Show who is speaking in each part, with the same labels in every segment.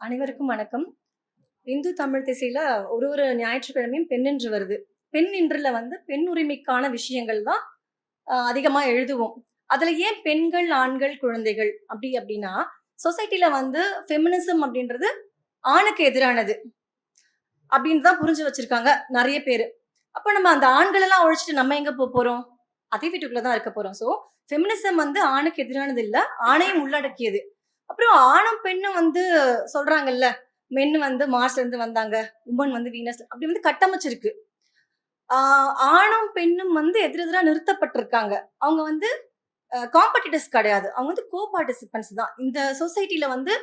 Speaker 1: அனைவருக்கும் வணக்கம். இந்து தமிழ் திசையில ஒரு ஒரு ஞாயிற்றுக்கிழமையும் பெண்ணென்று வருது. பெண் இன்றுல வந்து பெண் உரிமைக்கான விஷயங்கள் தான் அதிகமா எழுதுவோம். அதுல ஏன் பெண்கள் ஆண்கள் குழந்தைகள் அப்படி அப்படின்னா சொசைட்டில வந்து ஃபெமினிசம் அப்படின்றது ஆணுக்கு எதிரானது அப்படின்னு தான் புரிஞ்சு வச்சிருக்காங்க நிறைய பேர். அப்ப நம்ம அந்த ஆண்கள் எல்லாம் ஒழிச்சிட்டு நம்ம எங்க போக போறோம்? அதே வீட்டுக்குள்ள தான் இருக்க போறோம். ஸோ ஃபெமினிசம் வந்து ஆணுக்கு எதிரானது இல்ல ஆணையும் உள்ளடக்கியது. அப்புறம் ஆணும் பெண்ணும் வந்து சொல்றாங்கல்ல மென் வந்து மார்ஸ்ல இருந்து வந்தாங்க உமன் வந்து வீனஸ் அப்படி வந்து கட்டமைச்சிருக்கு. ஆஹ் ஆணும் பெண்ணும் வந்து எதிரெதிராக நிறுத்தப்பட்டிருக்காங்க. அவங்க வந்து காம்படிட்டர்ஸ் கிடையாது. அவங்க வந்து கோ பார்ட்டிசிபென்ட்ஸ் தான். இந்த சொசைட்டில வந்து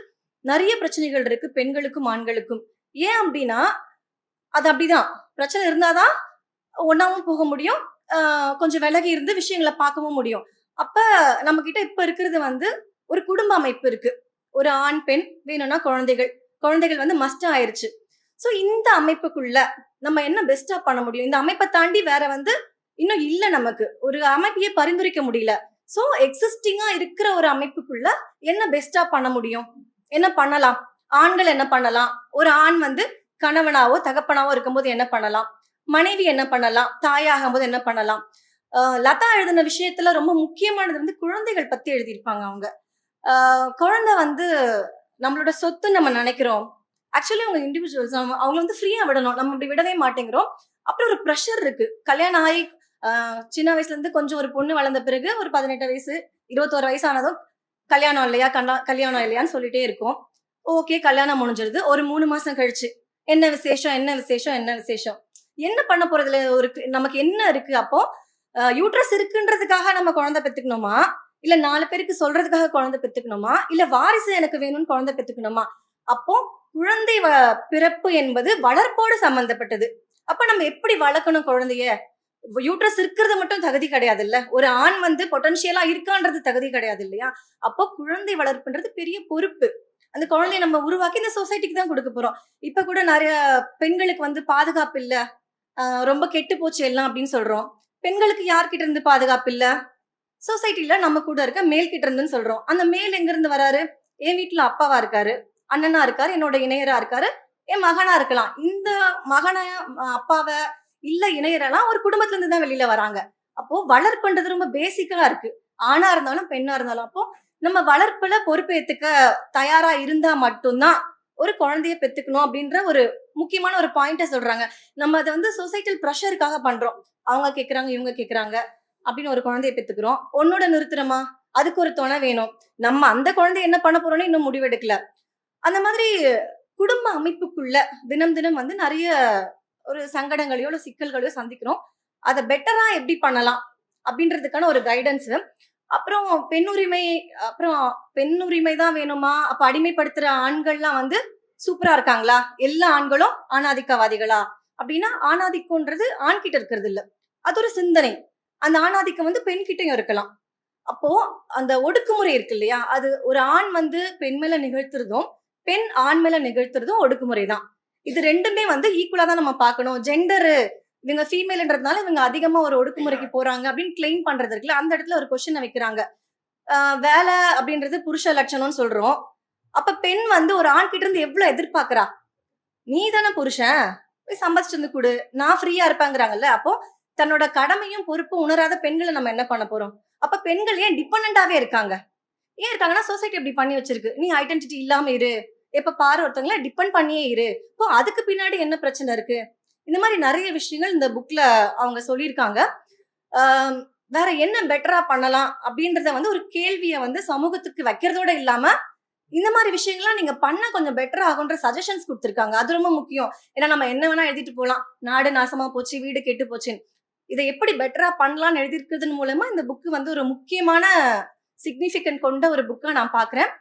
Speaker 1: நிறைய பிரச்சனைகள் இருக்கு பெண்களுக்கும் ஆண்களுக்கும். ஏன் அப்படின்னா அது அப்படிதான். பிரச்சனை இருந்தாதான் ஒன்னாவும் போக முடியும். கொஞ்சம் விலகி இருந்து விஷயங்களை பார்க்கவும் முடியும். அப்ப நம்ம கிட்ட இப்ப இருக்கிறது வந்து ஒரு குடும்ப அமைப்பு இருக்கு. ஒரு ஆண் பெண் வேணும்னா குழந்தைகள். குழந்தைகள் வந்து மஸ்ட் ஆயிருச்சு. ஸோ இந்த அமைப்புக்குள்ள நம்ம என்ன பெஸ்டா பண்ண முடியும்? இந்த அமைப்பை தாண்டி வேற வந்து இன்னும் இல்லை நமக்கு. ஒரு அமைப்பையே பரிந்துரைக்க முடியல. ஸோ எக்ஸிஸ்டிங்கா இருக்கிற ஒரு அமைப்புக்குள்ள என்ன பெஸ்டா பண்ண முடியும்? என்ன பண்ணலாம்? ஆண்கள் என்ன பண்ணலாம்? ஒரு ஆண் வந்து கணவனாவோ தகப்பனாவோ இருக்கும்போது என்ன பண்ணலாம்? மனைவி என்ன பண்ணலாம்? தாயாகும் போது என்ன பண்ணலாம்? ஆஹ் லதா எழுதின விஷயத்துல ரொம்ப முக்கியமானது வந்து குழந்தைகள் பத்தி எழுதியிருப்பாங்க அவங்க. குழந்தை வந்து நம்மளோட சொத்து நம்ம நினைக்கிறோம். ஆக்சுவலி அவங்க இண்டிவிஜுவல்ஸ் அவங்க வந்து ஃப்ரீயா விடணும். நம்ம அப்படி விடவே மாட்டேங்கிறோம். அப்புறம் ஒரு ப்ரெஷர் இருக்கு. கல்யாணம் ஆகி சின்ன வயசுல இருந்து கொஞ்சம் ஒரு பொண்ணு வளர்ந்த பிறகு ஒரு பதினெட்டு வயசு இருபத்தோரு வயசு ஆனதும் கல்யாணம் இல்லையா கண்ணா கல்யாணம் இல்லையான்னு சொல்லிட்டே இருக்கும். ஓகே கல்யாணம் முடிஞ்சிருது ஒரு மூணு மாசம் கழிச்சு. என்ன விசேஷம் என்ன விசேஷம் என்ன விசேஷம்? என்ன பண்ண போறதுல ஒரு நமக்கு என்ன இருக்கு அப்போ? யூட்ரஸ் இருக்குன்றதுக்காக நம்ம குழந்தை பெத்துக்கணுமா? இல்ல நாலு பேருக்கு சொல்றதுக்காக குழந்தை பெத்துக்கணுமா? இல்ல வாரிசு எனக்கு வேணும்னு குழந்தை பெத்துக்கணுமா? அப்போ குழந்தை வ- பிறப்பு என்பது வளர்ப்போடு சம்பந்தப்பட்டது. அப்ப நம்ம எப்படி வளர்க்கணும் குழந்தைய? யூட்ரஸ் இருக்கிறது மட்டும் தகுதி கிடையாது இல்ல ஒரு ஆண் வந்து பொட்டன்ஷியலா இருக்கான்றது தகுதி கிடையாது இல்லையா? அப்போ குழந்தை வளர்ப்புன்றது பெரிய பொறுப்பு. அந்த குழந்தைய நம்ம உருவாக்கி இந்த சொசைட்டிக்கு தான் கொடுக்க போறோம். இப்ப கூட நிறைய பெண்களுக்கு வந்து பாதுகாப்பு இல்ல. ரொம்ப கெட்டு போச்சு எல்லாம் அப்படின்னு சொல்றோம். பெண்களுக்கு யார்கிட்ட இருந்து பாதுகாப்பு இல்லை? சொசைட்டில நம்ம கூட இருக்க மேல் கிட்ட இருந்துன்னு சொல்றோம். அந்த மேல் எங்க இருந்து வராரு? என் வீட்டுல அப்பாவா இருக்காரு அண்ணனா இருக்காரு என்னோட இணையரா இருக்காரு என் மகனா இருக்கலாம். இந்த மகனை அப்பாவை இல்ல இணையரெல்லாம் ஒரு குடும்பத்துல இருந்து தான் வெளியில வராங்க. அப்போ வளர்ப்புன்றது ரொம்ப பேசிக்கா இருக்கு. ஆணா இருந்தாலும் பெண்ணா இருந்தாலும். அப்போ நம்ம வளர்ப்புல பொறுப்பேத்துக்க தயாரா இருந்தா மட்டும்தான் ஒரு குழந்தைய பெத்துக்கணும் அப்படின்ற ஒரு முக்கியமான ஒரு பாயிண்ட சொல்றாங்க. நம்ம அதை வந்து சொசைட்டல் ப்ரெஷருக்காக பண்றோம். அவங்க கேக்குறாங்க இவங்க கேக்குறாங்க. அப்படின்னு ஒரு குழந்தைய பெத்துக்கிறோம். உன்னோட நிறுத்துறமா அதுக்கு ஒரு துணை வேணும். நம்ம அந்த குழந்தை என்ன பண்ண போறோம்னு இன்னும் முடிவெடுக்கல அந்த மாதிரி குடும்ப அமைப்புக்குள்ள தினம் தினம் வந்து நிறைய ஒரு சங்கடங்களையோ இல்லை சிக்கல்களையோ சந்திக்கிறோம். அதை பெட்டரா எப்படி பண்ணலாம் அப்படின்றதுக்கான ஒரு கைடன்ஸ் அப்புறம் பெண் உரிமை அப்புறம் பெண் உரிமை தான் வேணுமா? அப்ப அடிமைப்படுத்துற ஆண்கள்லாம் வந்து சூப்பரா இருக்காங்களா? எல்லா ஆண்களும் ஆணாதிக்கவாதிகளா? அப்படின்னா ஆணாதிக்கம்ன்றது ஆண்கிட்ட இருக்கிறது இல்ல. அது ஒரு சிந்தனை. அந்த ஆணாதிக்கம் வந்து பெண்கிட்டயும் இருக்கலாம். அப்போ அந்த ஒடுக்குமுறை இருக்கு இல்லையா அது ஒரு ஆண் வந்து பெண் மேல நிகழ்த்துறதும் பெண் ஆண் மேல நிகழ்த்துறதும் ஒடுக்குமுறை தான். இது ரெண்டுமே வந்து ஈக்குவலா தான் நம்ம பார்க்கணும். ஜெண்டரு இவங்க ஃபீமேல்ன்றதுனால இவங்க அதிகமா ஒரு ஒடுக்குமுறைக்கு போறாங்க அப்படின்னு கிளைம் பண்றது இருக்குல்ல அந்த இடத்துல ஒரு கொஸ்டின் வைக்கிறாங்க. வேலை அப்படின்றது புருஷ லட்சணம்னு சொல்றோம். அப்ப பெண் வந்து ஒரு ஆண் கிட்ட இருந்து எவ்வளவு எதிர்பார்க்கறா? நீ தானே புருஷன். போய் சம்பாதிச்சு வந்து கொடு. நான் ஃப்ரீயா இருப்பாங்கிறாங்கல்ல அப்போ தன்னோட கடமையும் பொறுப்பும் உணராத பெண்களை நம்ம என்ன பண்ண போறோம்? அப்ப பெண்கள் ஏன் டிபெண்டாவே இருக்காங்க? ஏன் இருக்காங்கன்னா சொசைட்டி அப்படி பண்ணி வச்சிருக்கு. நீ ஐடென்டிட்டி இல்லாம இரு. எப்ப பாரு ஒருத்தவங்கள டிபெண்ட் பண்ணியே இரு. இப்போ அதுக்கு பின்னாடி என்ன பிரச்சனை இருக்கு? இந்த மாதிரி நிறைய விஷயங்கள் இந்த புக்ல அவங்க சொல்லியிருக்காங்க. வேற என்ன பெட்டரா பண்ணலாம் அப்படின்றத வந்து ஒரு கேள்வியை வந்து சமூகத்துக்கு வைக்கிறதோட இல்லாம இந்த மாதிரி விஷயங்கள்லாம் நீங்க பண்ண கொஞ்சம் பெட்டர் ஆகுன்ற சஜஷன்ஸ் கொடுத்துருக்காங்க. அது ரொம்ப முக்கியம். ஏன்னா நம்ம என்ன வேணா எழுதிட்டு போகலாம் நாடு நாசமா போச்சு வீடு கெட்டு போச்சுன்னு. இதை எப்படி பெட்டரா பண்ணலாம்னு எழுதியிருக்கிறதன் மூலமா இந்த புக்கு வந்து ஒரு முக்கியமான சிக்னிஃபிகன்ட் கொண்ட ஒரு புக்கா நான் பாக்குறேன்